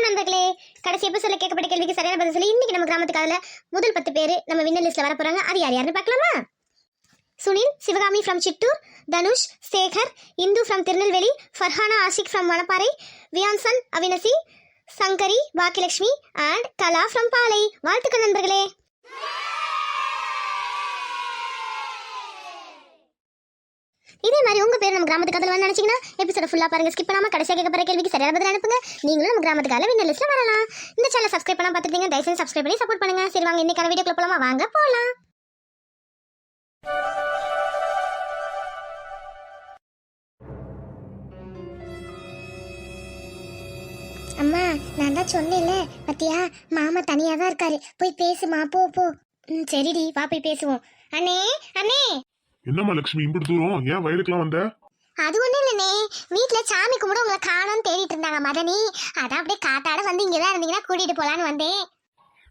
வணக்கம் நண்பர்களே. கடைசி எபிசோட்ல கேட்கப்பட்ட கேள்விக்கு சரியான பதில் சொல்லி இன்னைக்கு நம்ம கிராமத்துக்கு அதில் முதல் பத்து பேர் நம்ம வின்னர் லிஸ்ட்டில் வர போகிறாங்க அது யார் யாருன்னு பார்க்கலாமா? Sunil Sivakami from Chittoor Dhanush Sekar Indhu from Tirunelveli Farhana Ashiq from Manapparai வியான்சன் Avinashi Sankari Bhagyalakshmi and Kala from Palai. வாழ்த்துக்கள் நண்பர்களே. இதே மாதிரி உங்க பேர் நம்ம கிராமத்து கதையில் வந்து நினைச்சீங்கன்னா எபிசோட ஃபுல்லா பாருங்க. ஸ்கிப் பண்ணாம கடைசியாக கேட்க போற கேள்விக்கு சரியான பதில் அனுப்புங்க. நீங்களும் நம்ம கிராமத்து கதை வின்னர் லிஸ்ட்ல வரலாம். இந்த சேனல் சப்ஸ்கிரைப் பண்ணா பார்த்துட்டீங்க தயவுசெய்து சப்ஸ்கிரைப் பண்ணி சப்போர்ட் பண்ணுங்க. சரி வாங்க இன்னைக்கான வீடியோக்குள்ள போலாமா? வாங்க போலாம். அம்மா நான் தான் சொன்னேன்ல. பத்தியா? மாமா தனியா தான் இருக்காரு. போய் பேசுமா போ போ. ம் சரிடி வா போய் பேசுவோம். அண்ணே அண்ணே! என்னம்மா லட்சுமி இப்படி தூரம்? ஏன் வயலுக்குலாம் வந்த? அது ஒண்ணும் இல்லைண்ணே. வீட்ல சாமி கும்பிட உங்களை காணோம்னு தேடிட்டு இருந்தாங்க மதனி. அதான் அப்படியே காத்தாட வந்து இங்க தான் இருந்தீங்கன்னா கூட்டிட்டு போலான்னு வந்தேன்.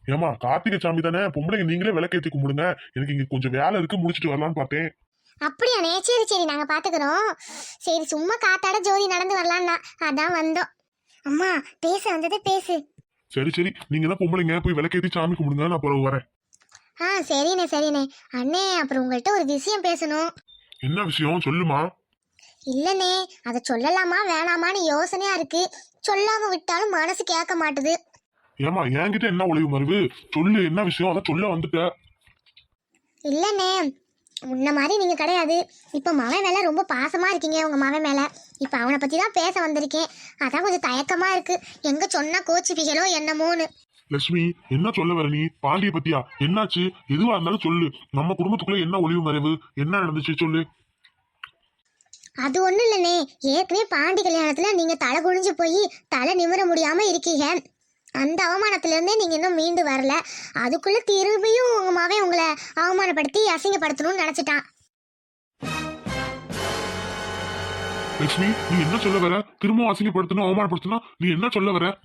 ஏமா கார்த்திகை சாமி தானே? பொம்பளைங்க நீங்களே விளக்கேத்தி கும்பிடுங்க. எனக்கு இங்க கொஞ்சம் வேலை இருக்கு முடிச்சிட்டு வரலான்னு பார்த்தேன். அப்படியாண்ணே. சரி சரி நாங்க பாத்துக்கிறோம். சரி சும்மா காத்தாட ஜோதி நடந்து வரலான்னா அதான் வந்தோம். அம்மா பேச வந்ததே பேசு. சரி சரி. நீங்க தான் பொம்பளைங்க போய் விளக்கேத்தி சாமி கும்பிடுங்க நான் அப்புறம் வரேன். ஆ சரிண்ணே சரிண்ணே. அண்ணே அப்புறம் உங்கள்கிட்ட ஒரு விஷயம் பேசணும். என்ன விஷயம்? சொல்லுமா. இல்லண்ணே அதை சொல்லலாமா வேணாமான்னு யோசனையா இருக்கு. சொல்லாம விட்டாலும் மனசு கேட்க மாட்டுது. ஏமா என்கிட்ட என்ன ஒளிவு மருவு சொல்லு என்ன விஷயம்? அதான் சொல்ல வந்துட்ட. இல்லைண்ணே முன்ன மாதிரி நீங்க கிடையாது. இப்ப மவன் மேல ரொம்ப பாசமா இருக்கீங்க உங்க மவன் மேல. இப்ப அவனை பத்தி தான் பேச வந்திருக்கேன். அதான் கொஞ்சம் தயக்கமா இருக்கு. எங்க சொன்னா கோச்சிப்பீங்களோ என்னமோன்னு. லட்சுமி என்ன சொல்ல வர நீ? பாண்டிய பத்தியா? என்னாச்சு? எதுவா இருந்தாலும் சொல்லு. நம்ம குடும்பத்துக்குள்ள என்ன ஒளிவு மறைவு? என்ன நடந்துச்சு சொல்லு. அது ஒண்ணும் இல்லைண்ணே. ஏற்கனவே பாண்டி கல்யாணத்துல நீங்க தலை குனிஞ்சு போய் தலை நிமிர முடியாம இருக்கீங்க. அந்த அவமானத்துல இருந்தே நீங்க இன்னும் மீண்டு வரல. அதுக்குள்ள திரும்பியும் உங்க மவன் உங்களை அவமானப்படுத்தி அசிங்கப்படுத்தணும்னு நினைச்சிட்டான். லட்சுமி நீ என்ன சொல்ல வர? திரும்பவும் அசிங்கப்படுத்தணும் அவமானப்படுத்தணும் நீ என்ன சொல்ல வர?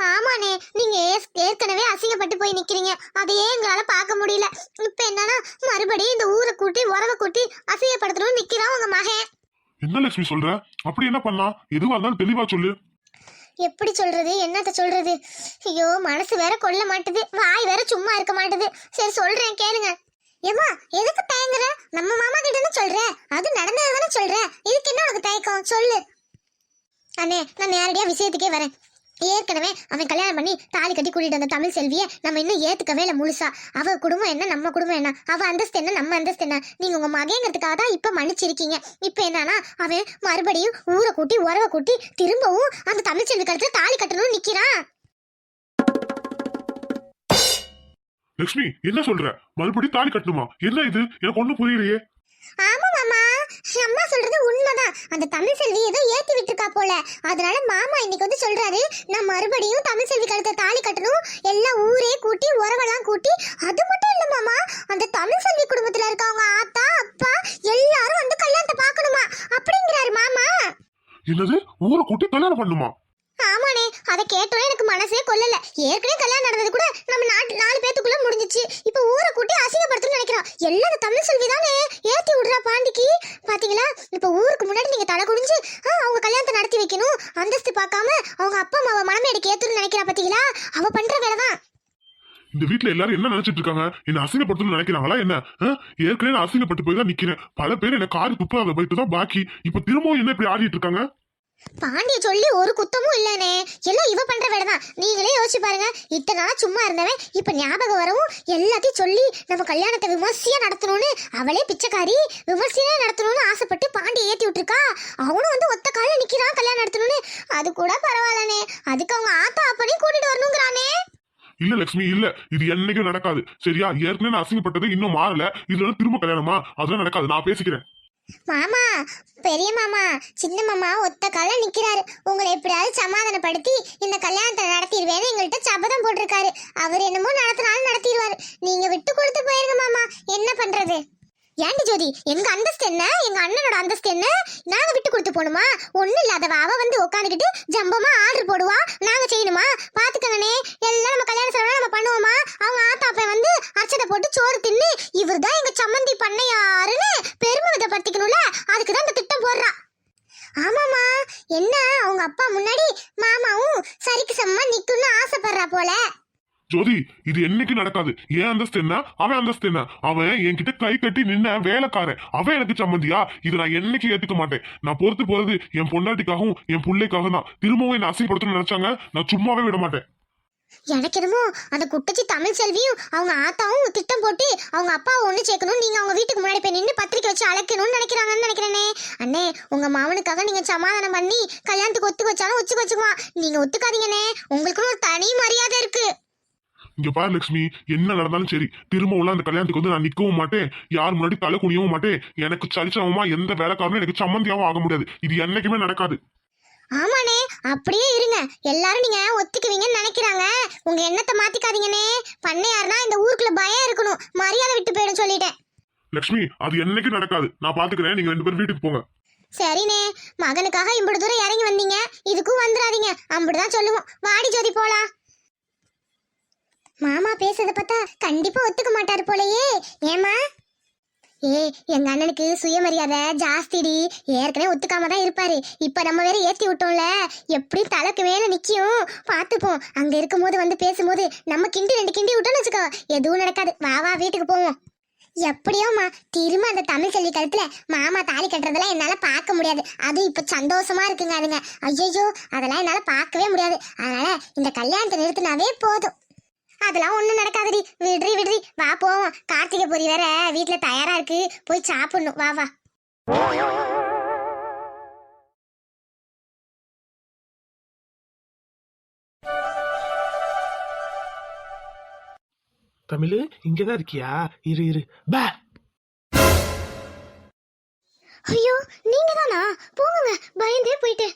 ஆமாண்ணே நீங்க ஏற்கனவே அசிங்கப்பட்டு போய் நிக்கிறீங்க. அதையே எங்களால பார்க்க முடியல. இப்ப என்னன்னா மறுபடியும் இந்த ஊரை கூட்டி உறவை கூட்டி அசிங்கப்படுத்தணும்னு நிக்கிறான் உங்க மகன். என்ன லட்சுமி சொல்ற? அப்படி என்ன பண்ணலாம் எதுவா இருந்தாலும் தெளிவா சொல்லு. எப்படி சொல்றது? என்னத்த சொல்றது? ஐயோ மனசு வேற கொல்ல மாட்டுது. வாய் வேற சும்மா இருக்க மாட்டுது. சரி சொல்றேன் கேளுங்க. ஏமா எதுக்கு தயங்குற? நம்ம மாமா கிட்ட தான் சொல்ற. அது நடந்தது தானே சொல்ற. இதுக்கு என்ன உனக்கு தயக்கம்? சொல்லு. அண்ணே நான் நேரடியா விஷயத்துக்கே வரேன். ஏற்கனவே அவன் கல்யாணம் பண்ணி தாலி கட்டி கூட்டிட்டு வந்த தமிழ் செல்விய நம்ம இன்னும் ஏத்துக்கவே இல்லை முழுசா. அவ குடும்பம் என்ன நம்ம குடும்பம் என்ன? அவ அந்தஸ்து என்ன நம்ம அந்தஸ்து என்ன? நீங்க உங்க மகங்கிறதுக்காக தான் இப்ப மன்னிச்சிருக்கீங்க. இப்ப என்னன்னா அவன் மறுபடியும் ஊரை கூட்டி உறவை கூட்டி திரும்பவும் அந்த தமிழ் செல்வி கழுத்துல தாலி கட்டணும்னு நிக்கிறான் லட்சுமி என்ன சொல்ற? மறுபடியும் தாலி கட்டணுமா? என்ன இது? எனக்கு ஒண்ணும் புரியலையே. ஆமா அம்மா சொல்றது உண்மைதான். அந்த தமிழ் செல்வி ஏதோ ஏத்தி விட்டுருக்கா போல. அதனால மாமா இன்னைக்கு வந்து சொல்றாரு நான் மறுபடியும் தமிழ் செல்வி கழுத்த தாலி கட்டணும் எல்லா ஊரே கூட்டி உறவெல்லாம் கூட்டி. அது மட்டும் இல்ல மாமா அந்த தமிழ் செல்வி குடும்பத்துல இருக்கவங்க ஆத்தா அப்பா எல்லாரும் வந்து கல்யாணத்தை பார்க்கணுமா? அப்படிங்கிறாரு மாமா. என்னது? ஊரை கூட்டி கல்யாணம் பண்ணுமா? அதை கேட்டோன்னே எனக்கு மனசே கொல்லல. ஏற்கனவே கல்யாணம் நடந்தது கூட நம்ம நாட்டு நாலு பேத்துக்குள்ள முடிஞ்சிச்சு. இப்ப ஊரை கூட்டி அசிங்கப்படுத்தணும்னு நினைக்கிறான் எல்லாம் அந்த தமிழ் செல்வி தானே ஏத்தி விடுறா பாண்டிக்கு. பாத்தீங்களா? இப்ப ஊருக்கு முன்னாடி நீங்க தலை குடிஞ்சு ஆ, அவங்க கல்யாணத்தை நடத்தி வைக்கணும். அந்தஸ்து பார்க்காம அவங்க அப்பா அம்மாவை மனமேடுக்கு ஏத்துன்னு நினைக்கிறா பாத்தீங்களா? அவ பண்ற வேலைதான். இந்த வீட்டுல எல்லாரும் என்ன நினைச்சிட்டு இருக்காங்க? என்ன அசிங்கப்படுத்தணும்னு நினைக்கிறாங்களா என்ன? ஏற்கனவே நான் அசிங்கப்பட்டு போய் தான் நிக்கிறேன். பல பேர் என்ன காரி துப்பாத போயிட்டு தான் பாக்கி. இப்ப திரும்பவும் என்ன இப்படி ஆடிட்டு இருக்காங்க? பாண்டி சொல்லி ஒரு குத்தமும் இல்லனே. எல்லாம் இவ பண்ற வேலைதான். நீங்களே யோசிச்சு பாருங்க. இத்தனை சும்மா இருந்தவன் இப்ப ஞாபகம் வரவும் எல்லாத்தையும் சொல்லி நம்ம கல்யாணத்தை விமர்சையா நடத்தணும்னு அவளே பிச்சைக்காரி விமர்சையா நடத்தணும்னு ஆசைப்பட்டு பாண்டி ஏத்தி விட்டுருக்கா? அவனும் வந்து ஒத்த கால நிக்கிறான் கல்யாணம் நடத்தணும்னு. அது கூட பரவாயில்லனே. அதுக்கு அவங்க ஆத்தா அப்பனையும் கூட்டிட்டு வரணுங்கிறானே. இல்ல லட்சுமி இல்ல. இது என்னைக்கும் நடக்காது. சரியா? ஏற்கனவே அசிங்கப்பட்டது இன்னும் மாறல. இதுல திரும்ப கல்யாணமா? அதெல்லாம் நடக்காது. நான் பேசிக்கிறேன். மாமா பெரிய மாமா சின்ன மாமா ஒத்த கால நிக்கிறாரு. உங்களை எப்படியாவது சமாதானப்படுத்தி இந்த கல்யாணத்தை நடத்திடுவேன்னு எங்கள்கிட்ட சபதம் போட்டிருக்காரு. அவர் என்னமோ நடத்தினாலும் நடத்திடுவாரு. நீங்க விட்டு கொடுத்து போயிருங்க மாமா. என்ன பண்றது? ஏண்டி ஜோதி எங்க அந்தஸ்து என்ன? எங்க அண்ணனோட அந்தஸ்து என்ன? நாங்க விட்டு கொடுத்து போகணுமா? ஒண்ணும் இல்லாதவ அவ வந்து உட்காந்துக்கிட்டு ஜம்பமா ஆர்டர் போடுவா. நாங்க செய்யணுமா? பாத்துக்கங்கனே எல்லாம் நம்ம கல்யாண செலவு நம்ம பண்ணுவோமா? அவங்க ஆத்தாப்ப வந்து அர்ச்சனை போட்டு சோறு தின்னு இவர்தான் எங்க சம்மந்தி பண்ணையாருன்னு பெருமை விதப்படுத்திக்கணும்ல அதுக்கு தான் இந்த திட்டம் போடுறா. ஆமாமா என்ன? அவங்க அப்பா முன்னாடி மாமாவும் சரிக்கு சமமா நிக்கணும்னு ஆசைப்படுறா போல. ஜோதி இது என்னைக்கு நடக்காது? ஏன் அந்தஸ்து என்ன? அவன் அந்தஸ்து என்ன? அவன் என்கிட்ட கை கட்டி நின்ன வேலைக்காரன். அவன் எனக்கு சம்மந்தியா? இது நான் என்னைக்கு ஏத்துக்க மாட்டேன். நான் பொறுத்து போறது என் பொண்டாட்டிக்காகவும் என் பிள்ளைக்காக தான். திரும்பவும் என்ன அசிங்கப்படுத்தணும்னு நினைச்சாங்க. நான் சும்மாவே விட மாட்டேன். எனக்கு என்னமோ அந்த குட்டச்சி தமிழ் செல்வியும் அவங்க ஆத்தாவும் திட்டம் போட்டு அவங்க அப்பாவை ஒண்ணு சேர்க்கணும் நீங்க அவங்க வீட்டுக்கு முன்னாடி போய் நின்று பத்திரிக்கை வச்சு அழைக்கணும்னு நினைக்கிறாங்கன்னு நினைக்கிறேனே. அண்ணே உங்க மாமனுக்காக நீங்க சமாதானம் பண்ணி கல்யாணத்துக்கு ஒத்துக்க வச்சாலும் ஒத்துக்க வச்சுக்குவான். நீங்க ஒத்துக்காதீங்கண்ணே. உங்களுக்குன்னு ஒரு தனி மரியாதை இருக்கு. இங்க பாரு லட்சுமி என்ன நடந்தாலும் சரி திரும்பவும் அந்த கல்யாணத்துக்கு வந்து நான் நிக்கவும் மாட்டேன். யார் முன்னாடி தலை குனியவும் மாட்டேன். எனக்கு சரிசமமா எந்த வேலைக்காரனும் எனக்கு சம்மந்தியாவும் ஆக முடியாது. இது என்னைக்குமே நடக்காது. ஆமாண்ணே அப்படியே இருங்க. எல்லாரும் நீங்க ஒத்துக்குவீங்கன்னு நினைக்கிறாங்க. உங்க எண்ணத்தை மாத்திக்காதீங்கண்ணே. பண்ணையாருனா இந்த ஊருக்குள்ள பயம் இருக்கணும். மரியாதை விட்டு போயிடும் சொல்லிட்டேன். லட்சுமி அது என்னைக்கு நடக்காது. நான் பாத்துக்கிறேன். நீங்க ரெண்டு பேரும் வீட்டுக்கு போங்க. சரிண்ணே. மகனுக்காக இம்புடு தூரம் இறங்கி வந்தீங்க. இதுக்கும் வந்துடாதீங்க. அம்புடுதான் சொல்லுவோம். வாடி ஜோதி போலாம். மாமா பேசுறத பார்த்தா கண்டிப்பா ஒத்துக்க மாட்டாரு போலயே. ஏமா ஏ எங்க அண்ணனுக்கு சுயமரியாதை ஜாஸ்திடி. ஏற்கனவே ஒத்துக்காம தான் இருப்பாரு. இப்ப நம்ம வேற ஏத்தி விட்டோம்ல. எப்படி தலைக்கு மேல நிக்கும் பாத்துப்போம் அங்க இருக்கும்போது வந்து பேசும்போது நம்ம கிண்டி ரெண்டு கிண்டி விட்டோம்னு வச்சுக்கோ. எதுவும் நடக்காது. வா வா வீட்டுக்கு போவோம். எப்படியோமா திரும்ப அந்த தமிழ் செல்வி கழுத்துல மாமா தாலி கட்டுறதெல்லாம் என்னால பார்க்க முடியாது. அது இப்ப சந்தோஷமா இருக்குங்க அதுங்க. ஐயோ அதெல்லாம் என்னால பார்க்கவே முடியாது. அதனால இந்த கல்யாணத்தை நிறுத்தினாவே போதும். அதெல்லாம் ஒண்ணும் நடக்காதுடி. விடுறி விடுறி. வா போவோம். கார்த்திகை பொரி வேற வீட்ல தயாரா இருக்கு. போய் சாப்பிடணும். வா வா. தமிழ் இங்கதான் இருக்கியா? இரு இரு. பே. ஐயோ நீங்க தானா போங்க. பயந்தே போயிட்டு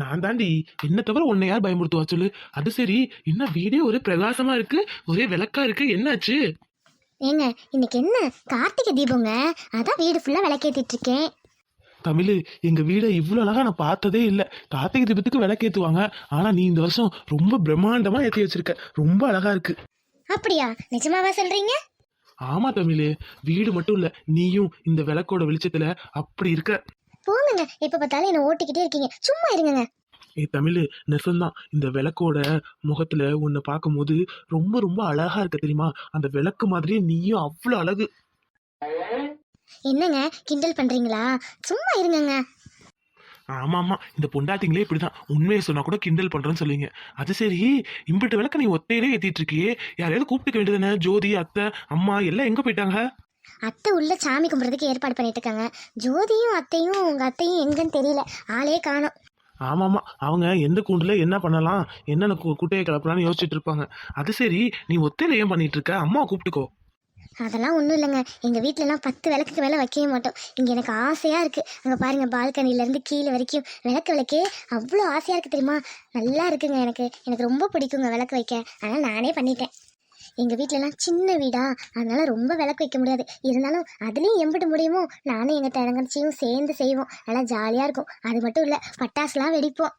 நான் தாண்டி என்ன தவிர உன்னை யார் பயமுறுத்துவா சொல்லு? அது சரி என்ன வீடே ஒரே பிரகாசமா இருக்கு ஒரே விளக்கா இருக்கு என்னாச்சு? ஏங்க இன்னைக்கு என்ன கார்த்திகை தீபங்க? அதான் வீடு ஃபுல்லா விளக்கேத்திட்டு இருக்கேன் தமிழ் எங்க வீடை இவ்வளவு அழகா நான் பார்த்ததே இல்ல. கார்த்திகை தீபத்துக்கு விளக்கேத்துவாங்க. ஆனா நீ இந்த வருஷம் ரொம்ப பிரம்மாண்டமா ஏத்தி வச்சிருக்க. ரொம்ப அழகா இருக்கு. அப்படியா? நிஜமாவா சொல்றீங்க? ஆமா தமிழ் வீடு மட்டும் இல்ல நீயும் இந்த விளக்கோட வெளிச்சத்துல அப்படி இருக்க. போங்க எப்ப பார்த்தாலும் என்ன ஓட்டிக்கிட்டே இருக்கீங்க. சும்மா இருங்கங்க. ஏ தமிழ் நெசம்தான் இந்த விளக்கோட முகத்துல உன்னை பார்க்கும்போது ரொம்ப ரொம்ப அழகா இருக்க தெரியுமா? அந்த விளக்கு மாதிரியே நீயும் அவ்வளவு அழகு. என்னங்க? கிண்டல் பண்றீங்களா? சும்மா இருங்கங்க. ஆமா ஆமா இந்த பொண்டாட்டிங்களே இப்படிதான். உண்மையை சொன்னா கூட கிண்டல் பண்றேன்னு சொல்லுவீங்க. அது சரி. இம்பிட்டு விளக்க நீ ஒத்தையிலே ஏத்திட்டு இருக்கியே. யாரையாவது கூப்பிட்டுக்க வேண்டியதுதானே ஜோதி அத்தை அம்மா எல்லாம் எங்க போயிட்டாங்க? அத்தை உள்ள சாமி கும்பிட்றதுக்கு ஏற்பாடு பண்ணிட்டு இருக்காங்க ஜோதியும் அத்தையும் உங்க அத்தையும் எங்கன்னு தெரியல. ஆளே காணோம். ஆமா ஆமா அவங்க எந்த கூண்டுல என்ன பண்ணலாம் என்னென்ன கு- குட்டையை கிளப்பலாம்னு யோசிச்சுட்டு இருப்பாங்க. அது சரி நீ ஒத்தையில ஏன் பண்ணிட்டு இருக்க அம்மா கூப்பிட்டுக்கோ. அதெல்லாம் ஒன்றும் இல்லைங்க. எங்கள் வீட்டிலலாம் பத்து விளக்குக்கு மேலே வைக்கவே மாட்டோம். இங்கே எனக்கு ஆசையாக இருக்குது அங்கே பாருங்க பால்கனிலேருந்து கீழே வரைக்கும் விளக்கு விளக்கே அவ்வளோ ஆசையாக இருக்குது தெரியுமா? நல்லா இருக்குங்க எனக்கு. எனக்கு ரொம்ப பிடிக்குங்க விளக்கு வைக்க. அதனால் நானே பண்ணிட்டேன். எங்கள் வீட்டிலலாம் சின்ன வீடா? அதனால ரொம்ப விளக்கு வைக்க முடியாது. இருந்தாலும் அதுலேயும் எம்பிட்டு முடியுமோ? நானும் எங்கள் தங்கச்சியும் சேர்ந்து செய்வோம். நல்லா ஜாலியாக இருக்கும். அது மட்டும் இல்லை பட்டாசுலாம் வெடிப்போம்.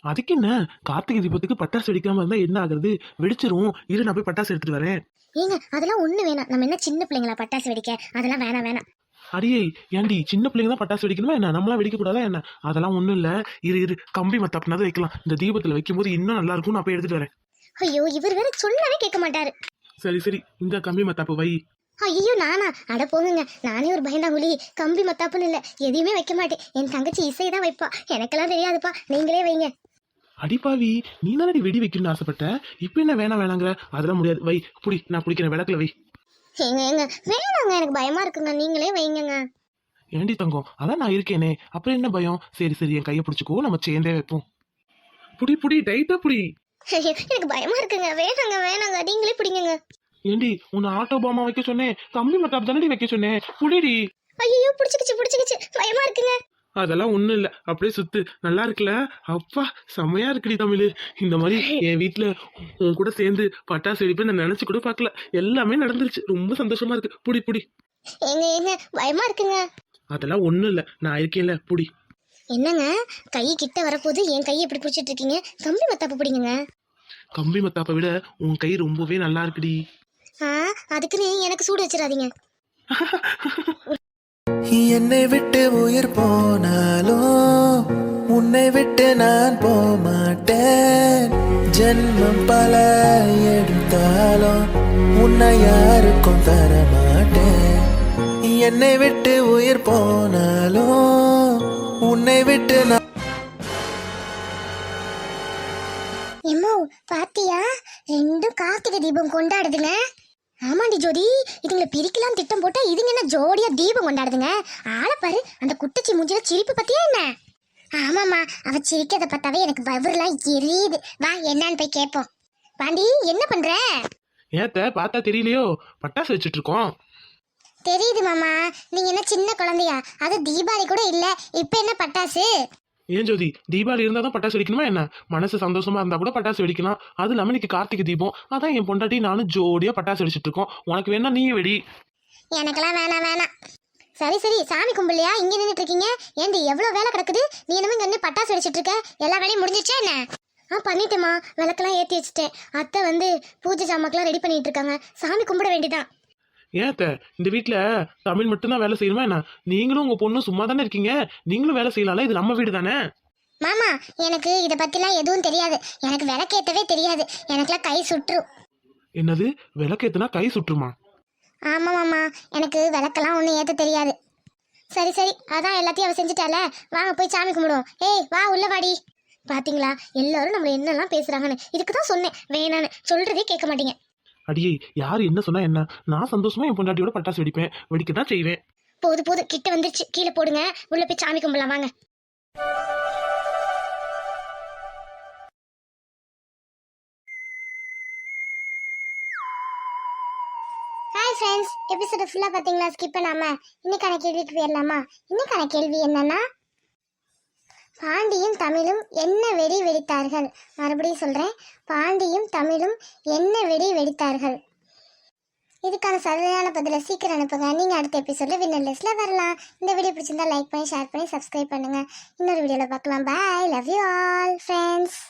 அதுக்கு என்ன? கார்த்திகை தீபத்துக்கு பட்டாசு வெடிக்காம இருந்தா என்ன ஆகுறது? வெடிச்சிரும். இரு நான் போய் பட்டாசு எடுத்துட்டு வரேன். ஏங்க அதெல்லாம் ஒன்றும் வேணாம். நம்ம என்ன சின்ன பிள்ளைங்களா பட்டாசு வெடிக்க? அதெல்லாம் வேணாம் வேணாம். அடியே ஏண்டி சின்ன பிள்ளைங்க தான் பட்டாசு வெடிக்கணுமா என்ன? நம்மளாம் வெடிக்க கூடாதா என்ன? அதெல்லாம் ஒண்ணும் இல்ல. இரு இரு. கம்பி மத்தாப்புனாவது வைக்கலாம். இந்த தீபத்துல வைக்கும்போது இன்னும் நல்லா இருக்கும். நான் போய் எடுத்துட்டு வரேன். ஐயோ இவர் வேற சொன்னாவே கேட்க மாட்டாரு. சரி சரி. இந்த கம்பி மத்தாப்பு வை. ஐயோ நானா? அட போங்குங்க. நானே ஒரு பயந்தாங்குழி கம்பி மத்தாப்புன்னு இல்லை. எதையுமே வைக்க மாட்டேன். என் தங்கச்சி இசை தான் வைப்பா. எனக்கெல்லாம் தெரியாதுப்பா. நீங்களே வைங்க. அடிப்பாவி நீ தானடி வெடி வைக்கணும்னு ஆசைப்பட்ட? இப்ப என்ன வேணாம் வேணாங்கிற? அதெல்லாம் முடியாது. வை புடி. நான் பிடிக்கிறேன் விளக்குல வை. ஏங்க ஏங்க. வேணாங்க. எனக்கு பயமா இருக்குங்க. நீங்களே வைங்கங்க. ஏண்டி தங்கம்? அதான் நான் இருக்கேனே. அப்புறம் என்ன பயம்? சரி சரி. என் கையை பிடிச்சிக்கோ. நம்ம சேர்ந்தே வைப்போம். புடி புடி. டைட்டா புடி. எனக்கு பயமா இருக்குங்க. வேணாங்க வேணாங்க. நீங்களே பிடிங்கங்க. ஏண்டி உன்னை ஆட்டோ பாமா வைக்க சொன்னேன். கம்பி மத்தாப்பு தானடி வைக்க சொன்னேன். புடிடி. ஐயோ பிடிச்சிக்கிச்சு பிடிச்சிக்கிச்சு. பயமா இருக்குங்க. அதெல்லாம் ஒண்ணும் இல்ல. அப்படியே சுத்து. நல்லா இருக்குல்ல? அப்பா செம்மையா இருக்குடி தமிழ். இந்த மாதிரி என் வீட்ல உன் கூட சேர்ந்து பட்டாசு வெடிப்பேன் நான் நினைச்சு கூட பார்க்கல. எல்லாமே நடந்துருச்சு. ரொம்ப சந்தோஷமா இருக்கு. புடி புடி. ஏங்க ஏங்க பயமா இருக்குங்க. அதெல்லாம் ஒண்ணும் இல்ல. நான் இருக்கேன்ல. புடி. என்னங்க? கை கிட்ட வரப்போது என் கையை எப்படி பிடிச்சிட்டு இருக்கீங்க கம்பி மத்தாப்பு பிடிங்க கம்பி மத்தாப்பை விட உன் கை ரொம்பவே நல்லா இருக்குடி. ஆ அதுக்குன்னு எனக்கு சூடு வச்சிடாதீங்க. என்னை விட்டு உயிர் போனாலும் உன்னை விட்டு நான் போமாட்டேன் ஜென்மம் பல எடுத்தாலும் உன்னை யாருக்கும் தரமாட்டேன். என்னை விட்டு உயிர் போனாலும் உன்னை விட்டு நான் எம்மோ பாத்தியா? ரெண்டும் கார்த்திகை தீபம் கொண்டாடுதுங்க. ஆமாண்டி ஜோதி இதுங்களை பிரிக்கலாம் திட்டம் போட்டா இதுங்க என்ன ஜோடியா தீபம் கொண்டாடுதுங்க? ஆளை பாரு அந்த குட்டச்சி மூஞ்சில சிரிப்பு பத்தியா என்ன? ஆமாம்மா அவ சிரிக்கிறத பார்த்தாவே எனக்கு பவர்லாம் எரியுது. வா என்னன்னு போய் கேட்போம் பாண்டி என்ன பண்ற? ஏத்த பார்த்தா தெரியலையோ? பட்டாசு வச்சுட்டு இருக்கோம். தெரியுது மாமா. நீங்க என்ன சின்ன குழந்தையா? அது தீபாவளி கூட இல்ல. இப்ப என்ன பட்டாசு? ஏன் ஜோதி? தீபாவளி இருந்தால் தான் பட்டாசு வெடிக்கணுமா என்ன? மனசு சந்தோஷமா இருந்தா கூட பட்டாசு வெடிக்கலாம். அது இல்லாமல் இன்னைக்கு கார்த்திகை தீபம். அதான் என் பொண்டாட்டி நானும் ஜோடியா பட்டாசு வெடிச்சிட்டு இருக்கோம். உனக்கு வேணா நீயே வெடி. எனக்கெல்லாம் வேணாம் வேணாம். சரி சரி. சாமி கும்பிடலையா? இங்க நின்னுட்டு இருக்கீங்க. ஏண்டி எவ்வளவு வேலை கிடக்குது? நீ என்னமோ இங்க வந்து பட்டாசு வெடிச்சிட்டு இருக்க. எல்லா வேலையும் முடிஞ்சிச்சா என்ன? ஆ பண்ணிட்டேம்மா. விளக்கெல்லாம் ஏத்தி வச்சுட்டேன். அத்தை வந்து பூஜை ஜாமாக்கெல்லாம் ரெடி பண்ணிட்டு இருக்காங்க. சாமி கும்பிட வேண்டியதான் ஏத்த இந்த வீட்ல தமிழ் மட்டும்தான் வேலை செய்யணுமா என்ன? நீங்களும் உங்க பொண்ணும் சும்மா தானே இருக்கீங்க? நீங்களும் வேலை செய்யலாம்ல? இது நம்ம வீடு தானே மாமா எனக்கு இத பத்திலாம் எதுவும் தெரியாது. எனக்கு விளக்கேத்தவே தெரியாது. எனக்குலாம் கை சுற்றும். என்னது? விளக்கேத்துனா கை சுற்றுமா? ஆமா மாமா. எனக்கு விளக்கெல்லாம் ஒன்றும் ஏத்த தெரியாது. சரி சரி. அதான் எல்லாத்தையும் அவ செஞ்சுட்டால. வாங்க போய் சாமி கும்பிடுவோம். ஏய் வா உள்ள வாடி. பாத்தீங்களா? எல்லாரும் நம்மள என்னெல்லாம் பேசுறாங்கன்னு. இதுக்கு தான் சொன்னேன். வேணான்னு. சொல்றதே கேட்க மாட்டீங்க. அடியே யார் என்ன சொன்னா என்ன? நான் சந்தோஷமா என் பொண்டாட்டியோட பட்டாசு வெடிப்பேன். வெடிக்க தான் செய்வேன். போது போது. கிட்ட வந்துருச்சு. கீழே போடுங்க. உள்ள போய் சாமி கும்பிடலாம். வாங்க. ஹாய் ஃப்ரெண்ட்ஸ் எபிசோட ஃபுல்லாக பார்த்தீங்களா? ஸ்கிப் பண்ணாம. இன்னைக்கான கேள்விக்கு போயிடலாமா? இன்னைக்கான கேள்வி என்னன்னா பாண்டியும் தமிழும் என்ன வெடி வெடித்தார்கள்? மறுபடியும் சொல்கிறேன் பாண்டியும் தமிழும் என்ன வெடி வெடித்தார்கள்? இதுக்கான சரியான பதிலை சீக்கிரம் அனுப்புங்க. நீங்கள் அடுத்த எபிசோட்ல வின்னர் லிஸ்ட்டில் வரலாம். இந்த வீடியோ பிடிச்சிருந்தா லைக் பண்ணி ஷேர் பண்ணி சப்ஸ்கிரைப் பண்ணுங்கள் இன்னொரு வீடியோவில் பார்க்கலாம். Bye love you all friends